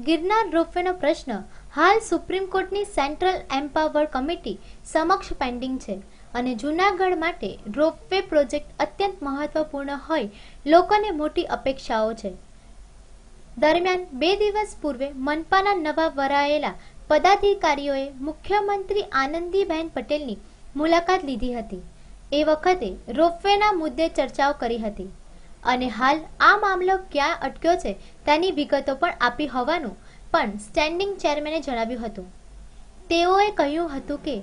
ગિરનાર રોપવેનો પ્રશ્ન, હાલ સુપ્રીમ કોર્ટની સેન્ટ્રલ એમ્પાવર કમિટી સમક્ષ પેન્ડિંગ છે અને જૂનાગઢ માટે રોપવે પ્રોજેક્ટ અત્યંત મહત્વપૂર્ણ હોય લોકોને મોટી અપેક્ષાઓ છે. દરમિયાન બે દિવસ પૂર્વે મનપાના નવા વરાયેલા પદાધિકારીઓએ મુખ્યમંત્રી આનંદીબેન પટેલની મુલાકાત લીધી હતી. એ વખતે રોપવેના મુદ્દે ચર્ચાઓ કરી હતી. અને હાલ આ મામલો ક્યાં અટક્યો છે તેની વિગતો પણ આપી હોવાનું પણ સ્ટેન્ડિંગ ચેરમેને જણાવ્યું હતું. તેઓએ કહ્યું હતું કે,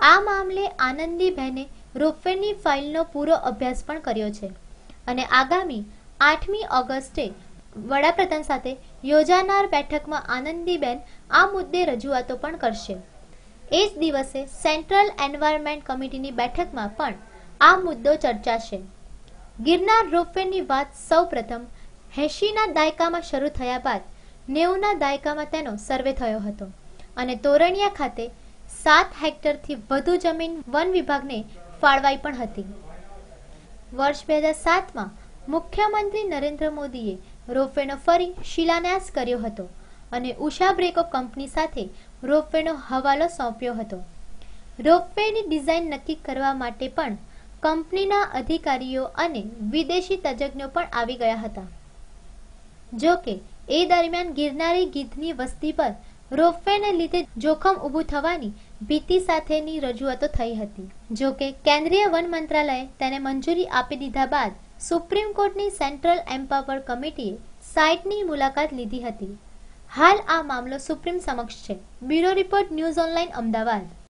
આ મામલે આનંદીબહેને રોપવેની ફાઇલનો પૂરો અભ્યાસ પણ કર્યો છે અને આગામી આઠમી ઓગસ્ટે વડાપ્રધાન સાથે યોજાનાર બેઠકમાં આનંદીબેન આ મુદ્દે રજૂઆતો પણ કરશે. એ જ દિવસે સેન્ટ્રલ એન્વાયરમેન્ટ કમિટીની બેઠકમાં પણ આ મુદ્દો ચર્ચાશે. ગિરનાર રોપવેની વાત સૌ પ્રથમ એંશીના દાયકામાં શરૂ થયા બાદ નેવુંના દાયકામાં તેનો સર્વે થયો હતો અને તોરણિયા ખાતે સાત હેક્ટરથી વધુ જમીન વન વિભાગને ફાળવાઈ પણ હતી. વર્ષ બે હજાર સાતમાં મુખ્યમંત્રી નરેન્દ્ર મોદીએ રોપવેનો ફરી શિલાન્યાસ કર્યો હતો અને ઉષા બ્રેકો કંપની સાથે રોપવેનો હવાલો સોંપ્યો હતો. રોપવેની ડિઝાઇન નક્કી કરવા માટે પણ કંપનીના અધિકારીઓ અને વિદેશી તજજ્ઞો પણ આવી ગયા હતા. જો કે, એ દરમિયાન ગિરનારી ગીધની વસ્તી પર રોપવેને લીધે જોખમ ઊભું થવાની ભીતિ સાથેની રજૂઆતો થઈ હતી. જો કે, કેન્દ્રીય વન મંત્રાલયે તેને મંજૂરી આપી દીધા બાદ સુપ્રીમ કોર્ટની સેન્ટ્રલ એમ્પાવર કમિટીએ સાઇટની મુલાકાત લીધી હતી. હાલ આ મામલો સુપ્રીમ સમક્ષ છે. Bureau report news online Ahmedabad.